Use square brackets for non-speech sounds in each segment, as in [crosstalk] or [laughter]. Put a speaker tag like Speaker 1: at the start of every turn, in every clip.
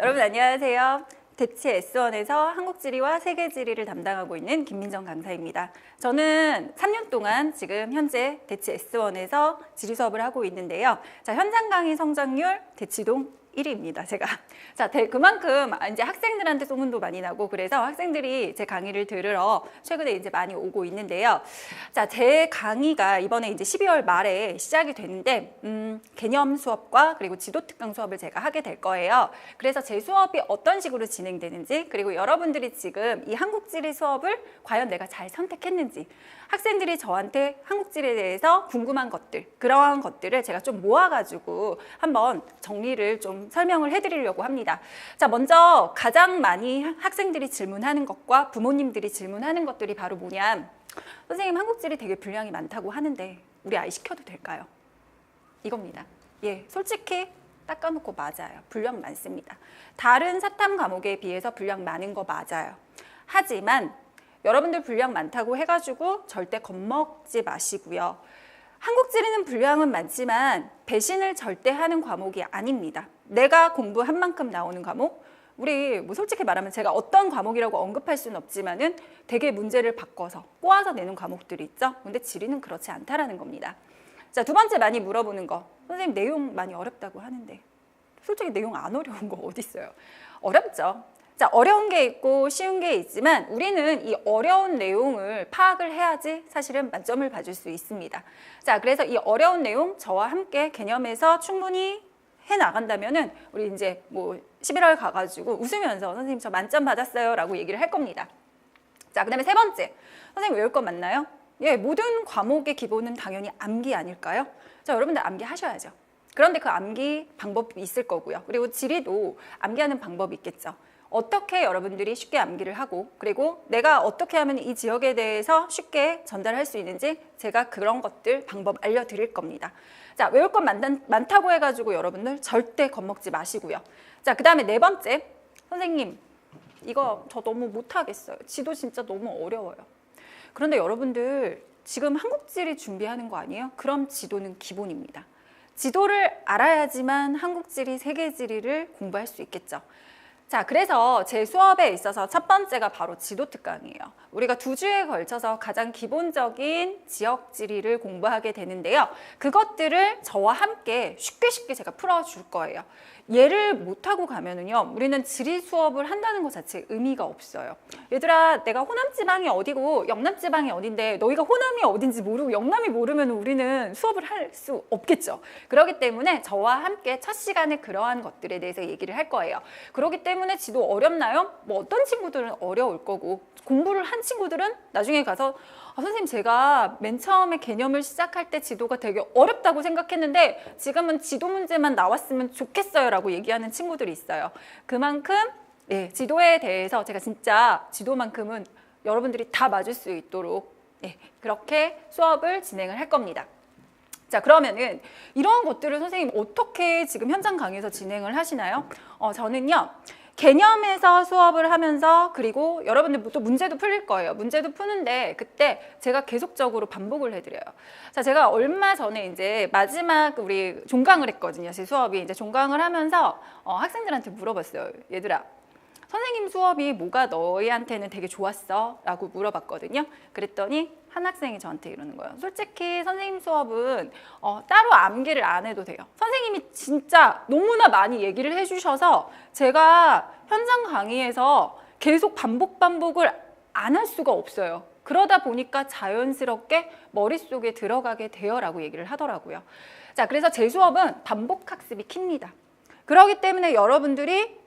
Speaker 1: 여러분 안녕하세요. 대치 S1에서 한국 지리와 세계 지리를 담당하고 있는 김민정 강사입니다. 저는 3년 동안 지금 현재 대치 S1에서 지리 수업을 하고 있는데요. 자, 현장 강의 성장률 대치동 1위입니다. 제가 [laughs] 자 그만큼 이제 학생들한테 소문도 많이 나고 그래서 학생들이 제 강의를 들으러 최근에 이제 많이 오고 있는데요. 자 제 강의가 이번에 이제 12월 말에 시작이 되는데 음, 개념 수업과 그리고 지도 특강 수업을 제가 하게 될 거예요. 그래서 제 수업이 어떤 식으로 진행되는지 그리고 여러분들이 지금 이 한국지리 수업을 과연 내가 잘 선택했는지 학생들이 저한테 한국지리에 대해서 궁금한 것들 그러한 것들을 제가 좀 모아가지고 한번 정리를 좀 설명을 해드리려고 합니다. 자 먼저 가장 많이 학생들이 질문하는 것과 부모님들이 질문하는 것들이 바로 뭐냐 선생님 한국지리 되게 분량이 많다고 하는데 우리 아이 시켜도 될까요? 이겁니다. 예, 솔직히 닦아놓고 맞아요. 분량 많습니다. 다른 사탐 과목에 비해서 분량 많은 거 맞아요. 하지만 여러분들 분량 많다고 해가지고 절대 겁먹지 마시고요. 한국지리는 분량은 많지만 배신을 절대 하는 과목이 아닙니다. 내가 공부한 만큼 나오는 과목, 우리 뭐 솔직히 말하면 제가 어떤 과목이라고 언급할 수는 없지만은 되게 문제를 바꿔서 꼬아서 내는 과목들이 있죠. 근데 지리는 그렇지 않다라는 겁니다. 자, 두 번째 많이 물어보는 거. 선생님 내용 많이 어렵다고 하는데 솔직히 내용 안 어려운 거 어디 있어요? 어렵죠. 자, 어려운 게 있고 쉬운 게 있지만 우리는 이 어려운 내용을 파악을 해야지 사실은 만점을 받을 수 있습니다. 자, 그래서 이 어려운 내용 저와 함께 개념에서 충분히 해 나간다면은 우리 이제 뭐 11월 가가지고 웃으면서 선생님 저 만점 받았어요 라고 얘기를 할 겁니다. 자, 그 다음에 세 번째. 선생님 외울 것 맞나요? 예, 모든 과목의 기본은 당연히 암기 아닐까요? 자, 여러분들 암기 하셔야죠. 그런데 그 암기 방법이 있을 거고요. 그리고 지리도 암기하는 방법이 있겠죠. 어떻게 여러분들이 쉽게 암기를 하고 그리고 내가 어떻게 하면 이 지역에 대해서 쉽게 전달할 수 있는지 제가 그런 것들 방법 알려드릴 겁니다. 자 외울 것 많다, 고 해가지고 여러분들 절대 겁먹지 마시고요. 자 그 다음에 네 번째 선생님 이거 저 너무 못하겠어요. 지도 진짜 너무 어려워요. 그런데 여러분들 지금 한국지리 준비하는 거 아니에요? 그럼 지도는 기본입니다. 지도를 알아야지만 한국지리, 세계지리를 공부할 수 있겠죠. 자, 그래서 제 수업에 있어서 첫 번째가 바로 지도 특강이에요. 우리가 두 주에 걸쳐서 가장 기본적인 지역 지리를 공부하게 되는데요. 그것들을 저와 함께 쉽게 쉽게 제가 풀어줄 거예요. 얘를 못하고 가면은요, 우리는 지리 수업을 한다는 것 자체에 의미가 없어요. 얘들아, 내가 호남 지방이 어디고 영남 지방이 어딘데 너희가 호남이 어딘지 모르고 영남이 모르면 우리는 수업을 할 수 없겠죠. 그렇기 때문에 저와 함께 첫 시간에 그러한 것들에 대해서 얘기를 할 거예요. 그렇기 때문에 지도 어렵나요? 뭐 어떤 친구들은 어려울 거고 공부를 한 친구들은 나중에 가서 아, 선생님 제가 맨 처음에 개념을 시작할 때 지도가 되게 어렵다고 생각했는데 지금은 지도 문제만 나왔으면 좋겠어요 라고 얘기하는 친구들이 있어요. 그만큼 예, 지도에 대해서 제가 진짜 지도만큼은 여러분들이 다 맞을 수 있도록 예, 그렇게 수업을 진행을 할 겁니다. 자 그러면은 이런 것들을 선생님 어떻게 지금 현장 강의에서 진행을 하시나요? 어, 저는요 개념에서 수업을 하면서 그리고 여러분들 또 문제도 풀릴 거예요. 문제도 푸는데 그때 제가 계속적으로 반복을 해드려요. 자, 제가 얼마 전에 이제 마지막 우리 종강을 했거든요. 제 수업이 이제 종강을 하면서 어, 학생들한테 물어봤어요. 얘들아, 선생님 수업이 뭐가 너희한테는 되게 좋았어? 라고 물어봤거든요. 그랬더니 한 학생이 저한테 이러는 거예요. 솔직히 선생님 수업은 어, 따로 암기를 안 해도 돼요. 선생님이 진짜 너무나 많이 얘기를 해주셔서 제가 현장 강의에서 계속 반복 반복을 안 할 수가 없어요. 그러다 보니까 자연스럽게 머릿속에 들어가게 되어라고 얘기를 하더라고요. 자, 그래서 제 수업은 반복 학습이 킵니다. 그러기 때문에 여러분들이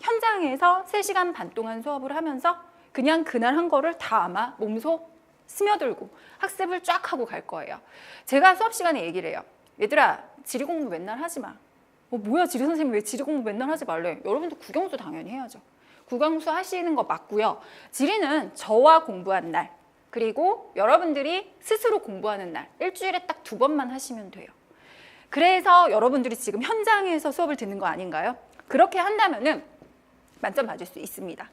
Speaker 1: 현장에서 3시간 반 동안 수업을 하면서 그냥 그날 한 거를 다 아마 몸소 스며들고 학습을 쫙 하고 갈 거예요. 제가 수업 시간에 얘기를 해요. 얘들아, 지리 공부 맨날 하지 마. 어, 뭐야, 지리 선생님 왜 지리 공부 맨날 하지 말래? 여러분도 국영수 당연히 해야죠. 국영수 하시는 거 맞고요. 지리는 저와 공부한 날, 그리고 여러분들이 스스로 공부하는 날, 일주일에 딱 두 번만 하시면 돼요. 그래서 여러분들이 지금 현장에서 수업을 듣는 거 아닌가요? 그렇게 한다면은 만점 맞을 수 있습니다.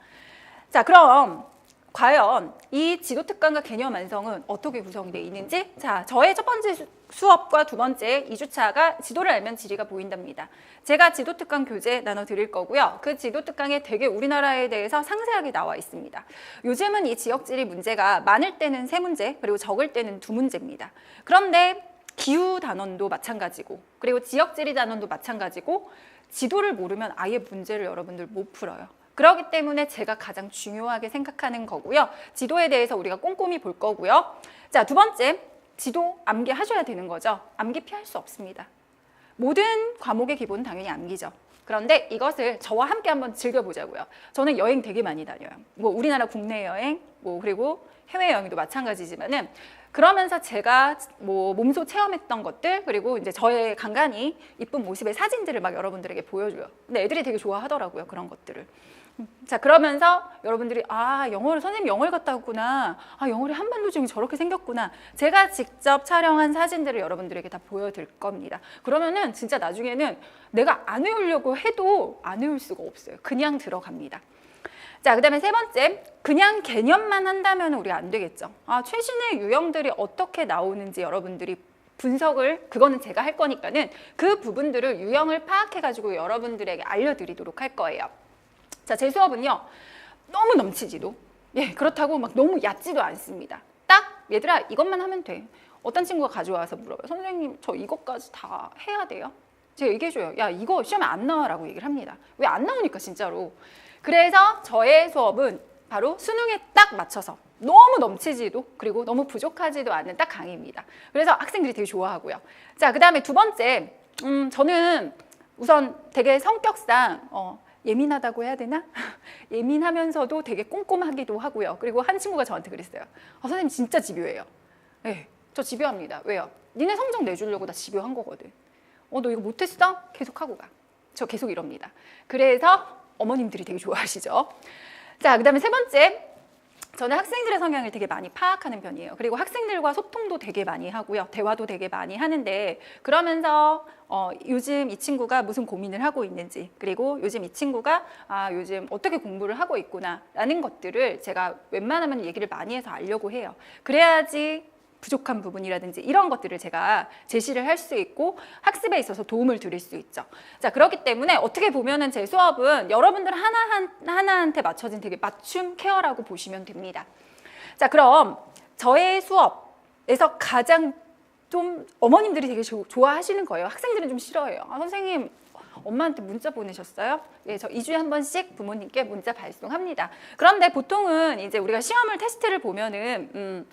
Speaker 1: 자, 그럼 과연 이 지도 특강과 개념 완성은 어떻게 구성이 되어 있는지 자 저의 첫 번째 수- 수업과 두 번째 2주차가 지도를 알면 지리가 보인답니다. 제가 지도 특강 교재 나눠 드릴 거고요. 그 지도 특강에 되게 우리나라에 대해서 상세하게 나와 있습니다. 요즘은 이 지역 지리 문제가 많을 때는 세 문제 그리고 적을 때는 두 문제입니다. 그런데 기후 단원도 마찬가지고 그리고 지역 지리 단원도 마찬가지고 지도를 모르면 아예 문제를 여러분들 못 풀어요. 그렇기 때문에 제가 가장 중요하게 생각하는 거고요. 지도에 대해서 우리가 꼼꼼히 볼 거고요. 자, 두 번째, 지도 암기 하셔야 되는 거죠. 암기 피할 수 없습니다. 모든 과목의 기본은 당연히 암기죠. 그런데 이것을 저와 함께 한번 즐겨보자고요. 저는 여행 되게 많이 다녀요. 뭐 우리나라 국내 여행, 뭐 그리고 해외 여행도 마찬가지지만은 그러면서 제가 뭐 몸소 체험했던 것들 그리고 이제 저의 간간히 이쁜 모습의 사진들을 막 여러분들에게 보여줘요. 근데 애들이 되게 좋아하더라고요 그런 것들을. 음, 자 그러면서 여러분들이 아 영어를 선생님 영어를 갔다 왔구나. 아 영어를 한반도 지금 저렇게 생겼구나. 제가 직접 촬영한 사진들을 여러분들에게 다 보여드릴 겁니다. 그러면은 진짜 나중에는 내가 안 외우려고 해도 안 외울 수가 없어요. 그냥 들어갑니다. 자, 그 다음에 세 번째, 그냥 개념만 한다면 우리가 안 되겠죠. 아, 최신의 유형들이 어떻게 나오는지 여러분들이 분석을, 그거는 제가 할 거니까는 그 부분들을 유형을 파악해가지고 여러분들에게 알려드리도록 할 거예요. 자, 제 수업은요, 너무 넘치지도, 예, 그렇다고 막 너무 얕지도 않습니다. 딱, 얘들아, 이것만 하면 돼. 어떤 친구가 가져와서 물어봐요. 선생님, 저 이것까지 다 해야 돼요? 제가 얘기해줘요. 야, 이거 시험에 안 나와라고 얘기를 합니다. 왜 안 나오니까, 진짜로. 그래서 저의 수업은 바로 수능에 딱 맞춰서 너무 넘치지도 그리고 너무 부족하지도 않는 딱 강의입니다. 그래서 학생들이 되게 좋아하고요. 자, 그 다음에 두 번째, 음, 저는 우선 되게 성격상 어, 예민하다고 해야 되나? [laughs] 예민하면서도 되게 꼼꼼하기도 하고요. 그리고 한 친구가 저한테 그랬어요. 아, 선생님 진짜 집요해요. 네, 저 집요합니다. 왜요? 니네 성적 내주려고 나 집요한 거거든. 어, 너 이거 못했어? 계속 하고 가. 저 계속 이럽니다. 그래서 어머님들이 되게 좋아하시죠. 자, 그 다음에 세 번째. 저는 학생들의 성향을 되게 많이 파악하는 편이에요. 그리고 학생들과 소통도 되게 많이 하고요. 대화도 되게 많이 하는데 그러면서 어, 요즘 이 친구가 무슨 고민을 하고 있는지 그리고 요즘 이 친구가 아, 요즘 어떻게 공부를 하고 있구나 라는 것들을 제가 웬만하면 얘기를 많이 해서 알려고 해요. 그래야지 부족한 부분이라든지 이런 것들을 제가 제시를 할 수 있고 학습에 있어서 도움을 드릴 수 있죠. 자, 그렇기 때문에 어떻게 보면은 제 수업은 여러분들 하나 하나한테 맞춰진 되게 맞춤 케어라고 보시면 됩니다. 자, 그럼 저의 수업에서 가장 좀 어머님들이 되게 조- 좋아하시는 거예요. 학생들은 좀 싫어해요. 아, 선생님 엄마한테 문자 보내셨어요? 예, 저 2주에 한 번씩 부모님께 문자 발송합니다. 그런데 보통은 이제 우리가 시험을 테스트를 보면은 음,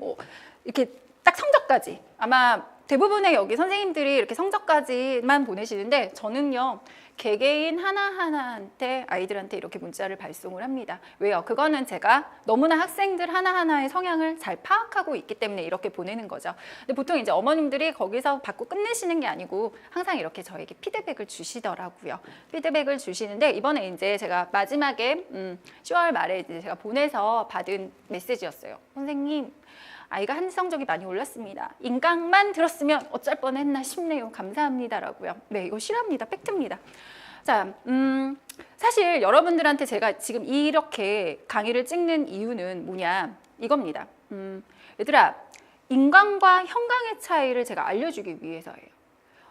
Speaker 1: 뭐 이렇게 딱 성적까지 아마 대부분의 여기 선생님들이 이렇게 성적까지만 보내시는데 저는요 개개인 하나하나한테 아이들한테 이렇게 문자를 발송을 합니다. 왜요? 그거는 제가 너무나 학생들 하나하나의 성향을 잘 파악하고 있기 때문에 이렇게 보내는 거죠. 근데 보통 이제 어머님들이 거기서 받고 끝내시는 게 아니고 항상 이렇게 저에게 피드백을 주시더라고요. 피드백을 주시는데 이번에 이제 제가 마지막에 음, 10월 말에 이제 제가 보내서 받은 메시지였어요. 선생님 아이가 한 성적이 많이 올랐습니다. 인강만 들었으면 어쩔 뻔했나 싶네요. 감사합니다라고요. 네, 이거 실합니다. 팩트입니다. 자, 음, 사실 여러분들한테 제가 지금 이렇게 강의를 찍는 이유는 뭐냐 이겁니다. 음, 얘들아, 인강과 형강의 차이를 제가 알려주기 위해서예요.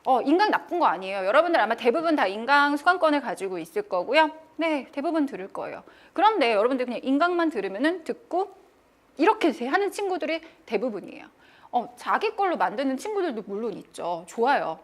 Speaker 1: 어, 인강 나쁜 거 아니에요. 여러분들 아마 대부분 다 인강 수강권을 가지고 있을 거고요. 네, 대부분 들을 거예요. 그런데 여러분들 그냥 인강만 들으면은 듣고 이렇게 하는 친구들이 대부분이에요. 어, 자기 걸로 만드는 친구들도 물론 있죠. 좋아요.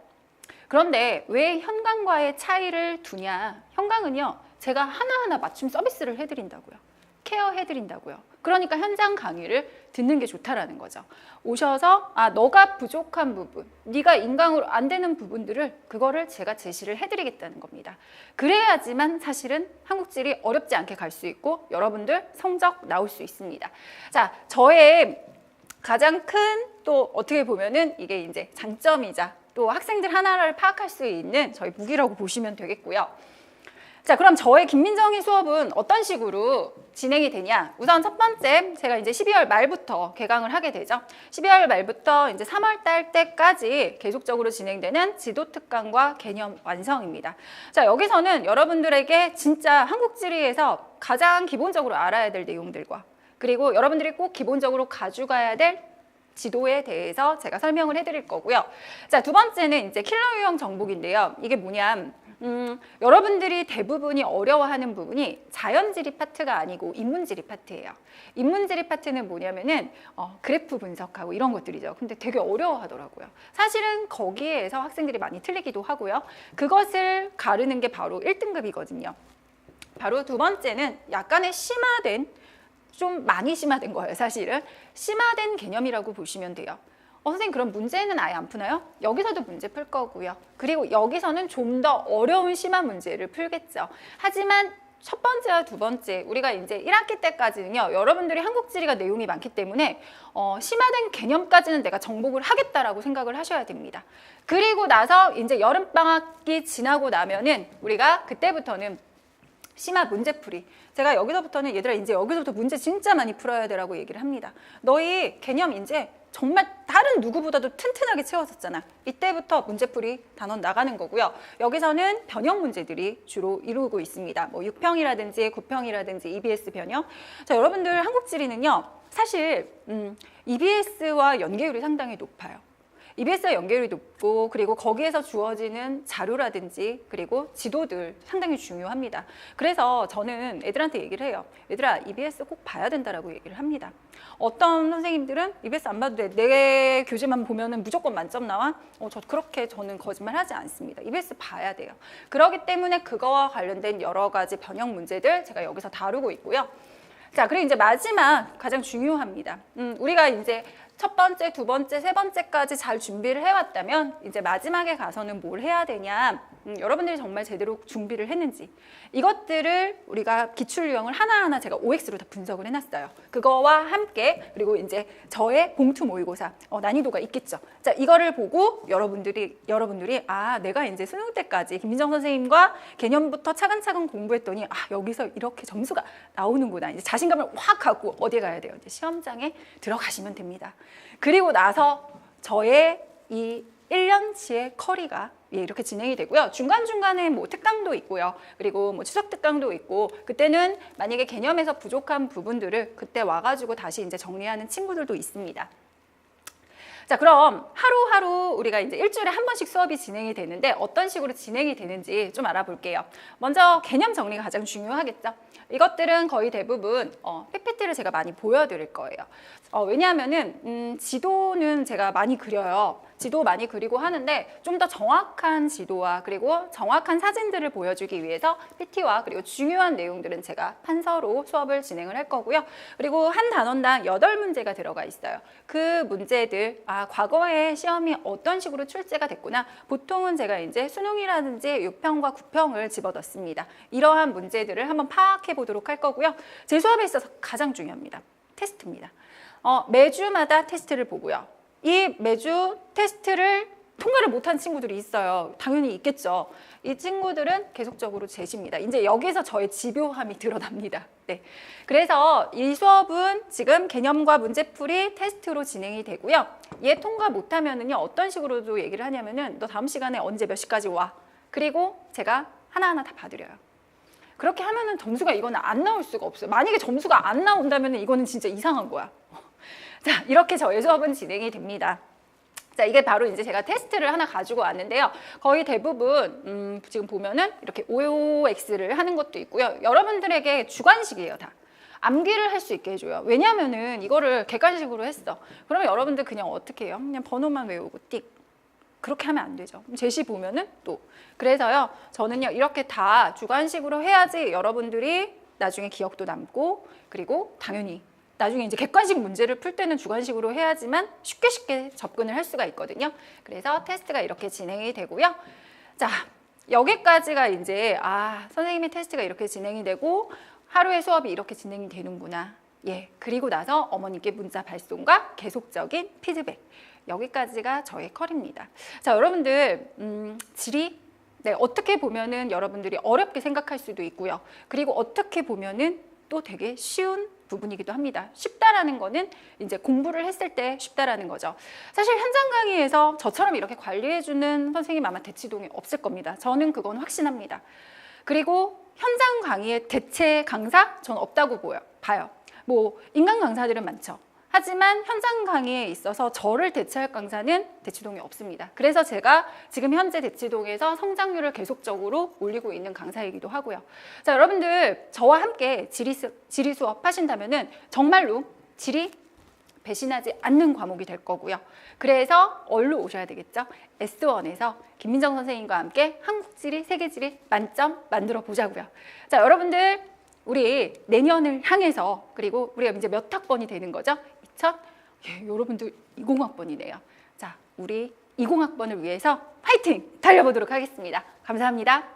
Speaker 1: 그런데 왜 현강과의 차이를 두냐? 현강은요, 제가 하나하나 맞춤 서비스를 해드린다고요. 케어 해드린다고요. 그러니까 현장 강의를 듣는 게 좋다라는 거죠. 오셔서 아 너가 부족한 부분, 네가 인강으로 안 되는 부분들을 그거를 제가 제시를 해드리겠다는 겁니다. 그래야지만 사실은 한국질이 어렵지 않게 갈 수 있고 여러분들 성적 나올 수 있습니다. 자, 저의 가장 큰 또 어떻게 보면은 이게 이제 장점이자 또 학생들 하나를 파악할 수 있는 저희 무기라고 보시면 되겠고요. 자, 그럼 저의 김민정희 수업은 어떤 식으로 진행이 되냐? 우선 첫 번째, 제가 이제 12월 말부터 개강을 하게 되죠. 12월 말부터 이제 3월 달 때까지 계속적으로 진행되는 지도 특강과 개념 완성입니다. 자, 여기서는 여러분들에게 진짜 한국 지리에서 가장 기본적으로 알아야 될 내용들과 그리고 여러분들이 꼭 기본적으로 가져가야 될 지도에 대해서 제가 설명을 해드릴 거고요. 자, 두 번째는 이제 킬러 유형 정복인데요. 이게 뭐냐? 음, 여러분들이 대부분이 어려워하는 부분이 자연지리 파트가 아니고 인문지리 파트예요. 인문지리 파트는 뭐냐면은 어, 그래프 분석하고 이런 것들이죠. 근데 되게 어려워하더라고요. 사실은 거기에서 학생들이 많이 틀리기도 하고요. 그것을 가르는 게 바로 1등급이거든요. 바로 두 번째는 약간의 심화된 좀 많이 심화된 거예요, 사실은. 심화된 개념이라고 보시면 돼요. 어, 선생님 그럼 문제는 아예 안 푸나요? 여기서도 문제 풀 거고요. 그리고 여기서는 좀 더 어려운 심화 문제를 풀겠죠. 하지만 첫 번째와 두 번째 우리가 이제 1학기 때까지는요 여러분들이 한국 지리가 내용이 많기 때문에 어, 심화된 개념까지는 내가 정복을 하겠다라고 생각을 하셔야 됩니다. 그리고 나서 이제 여름방학기 지나고 나면은 우리가 그때부터는 심화 문제풀이. 제가 여기서부터는 얘들아 이제 여기서부터 문제 진짜 많이 풀어야 되라고 얘기를 합니다. 너희 개념 이제 정말 다른 누구보다도 튼튼하게 채웠었잖아. 이때부터 문제풀이 단원 나가는 거고요. 여기서는 변형 문제들이 주로 이루고 있습니다. 뭐 6평이라든지 9평이라든지 EBS 변형. 자, 여러분들 한국지리는요. 사실 음, EBS와 연계율이 상당히 높아요. EBS와 연결이 높고 그리고 거기에서 주어지는 자료라든지 그리고 지도들 상당히 중요합니다. 그래서 저는 애들한테 얘기를 해요. 얘들아 EBS 꼭 봐야 된다라고 얘기를 합니다. 어떤 선생님들은 EBS 안 봐도 돼. 내 교재만 보면은 무조건 만점 나와. 어, 저 그렇게 저는 거짓말하지 않습니다. EBS 봐야 돼요. 그렇기 때문에 그거와 관련된 여러 가지 변형 문제들 제가 여기서 다루고 있고요. 자, 그리고 이제 마지막 가장 중요합니다. 음, 우리가 이제 첫 번째, 두 번째, 세 번째까지 잘 준비를 해왔다면 이제 마지막에 가서는 뭘 해야 되냐 음, 여러분들이 정말 제대로 준비를 했는지 이것들을 우리가 기출 유형을 하나하나 제가 OX로 다 분석을 해놨어요. 그거와 함께 그리고 이제 저의 봉투 모의고사 어, 난이도가 있겠죠. 자 이거를 보고 여러분들이 여러분들이 아 내가 이제 수능 때까지 김민정 선생님과 개념부터 차근차근 공부했더니 아 여기서 이렇게 점수가 나오는구나 이제 자신감을 확 갖고 어디에 가야 돼요? 이제 시험장에 들어가시면 됩니다. 그리고 나서 저의 이 1년치의 커리가 예, 이렇게 진행이 되고요. 중간중간에 뭐 특강도 있고요. 그리고 뭐 추석 특강도 있고 그때는 만약에 개념에서 부족한 부분들을 그때 와가지고 다시 이제 정리하는 친구들도 있습니다. 자, 그럼 하루하루 우리가 이제 일주일에 한 번씩 수업이 진행이 되는데 어떤 식으로 진행이 되는지 좀 알아볼게요. 먼저 개념 정리가 가장 중요하겠죠. 이것들은 거의 대부분 어, PPT를 제가 많이 보여드릴 거예요. 어, 왜냐하면은 음, 지도는 제가 많이 그려요. 지도 많이 그리고 하는데 좀 더 정확한 지도와 그리고 정확한 사진들을 보여주기 위해서 PT와 그리고 중요한 내용들은 제가 판서로 수업을 진행을 할 거고요. 그리고 한 단원당 여덟 문제가 들어가 있어요. 그 문제들, 아, 과거에 시험이 어떤 식으로 출제가 됐구나. 보통은 제가 이제 수능이라든지 6평과 9평을 집어넣습니다. 이러한 문제들을 한번 파악해 보도록 할 거고요. 제 수업에 있어서 가장 중요합니다. 테스트입니다. 어, 매주마다 테스트를 보고요. 이 매주 테스트를 통과를 못한 친구들이 있어요. 당연히 있겠죠. 이 친구들은 계속적으로 제시입니다. 이제 여기서 저의 집요함이 [laughs] 드러납니다. 네. 그래서 이 수업은 지금 개념과 문제풀이 테스트로 진행이 되고요. 얘 통과 못하면은요, 어떤 식으로도 얘기를 하냐면은 너 다음 시간에 언제 몇 시까지 와. 그리고 제가 하나하나 다 봐드려요. 그렇게 하면은 점수가 이거는 안 나올 수가 없어요. 만약에 점수가 안 나온다면 이거는 진짜 이상한 거야. 자, 이렇게 저의 수업은 진행이 됩니다. 자, 이게 바로 이제 제가 테스트를 하나 가지고 왔는데요. 거의 대부분 음, 지금 보면은 이렇게 OX를 하는 것도 있고요. 여러분들에게 주관식이에요, 다. 암기를 할 수 있게 해줘요. 왜냐면은 이거를 객관식으로 했어. 그러면 여러분들 그냥 어떻게 해요? 그냥 번호만 외우고 띡. 그렇게 하면 안 되죠. 제시 보면은 또. 그래서요, 저는요, 이렇게 다 주관식으로 해야지 여러분들이 나중에 기억도 남고, 그리고 당연히 나중에 이제 객관식 문제를 풀 때는 주관식으로 해야지만 쉽게 쉽게 접근을 할 수가 있거든요. 그래서 테스트가 이렇게 진행이 되고요. 자, 여기까지가 이제 아, 선생님의 테스트가 이렇게 진행이 되고 하루의 수업이 이렇게 진행이 되는구나. 예. 그리고 나서 어머니께 문자 발송과 계속적인 피드백. 여기까지가 저의 컬입니다. 자, 여러분들 음, 지리 네, 어떻게 보면은 여러분들이 어렵게 생각할 수도 있고요. 그리고 어떻게 보면은 또 되게 쉬운 부분이기도 합니다. 쉽다라는 거는 이제 공부를 했을 때 쉽다라는 거죠. 사실 현장 강의에서 저처럼 이렇게 관리해주는 선생님 아마 대치동에 없을 겁니다. 저는 그건 확신합니다. 그리고 현장 강의의 대체 강사 저는 없다고 보여 봐요. 뭐 인간 강사들은 많죠. 하지만 현장 강의에 있어서 저를 대체할 강사는 대치동에 없습니다. 그래서 제가 지금 현재 대치동에서 성장률을 계속적으로 올리고 있는 강사이기도 하고요. 자, 여러분들 저와 함께 지리, 수, 지리 수업 하신다면은 정말로 지리 배신하지 않는 과목이 될 거고요. 그래서 얼로 오셔야 되겠죠. S1에서 김민정 선생님과 함께 한국지리, 세계지리 만점 만들어 보자고요. 자, 여러분들 우리 내년을 향해서 그리고 우리가 이제 몇 학번이 되는 거죠? 2000? 예, 여러분들 20학번이네요. 자, 우리 20학번을 위해서 파이팅 달려보도록 하겠습니다. 감사합니다.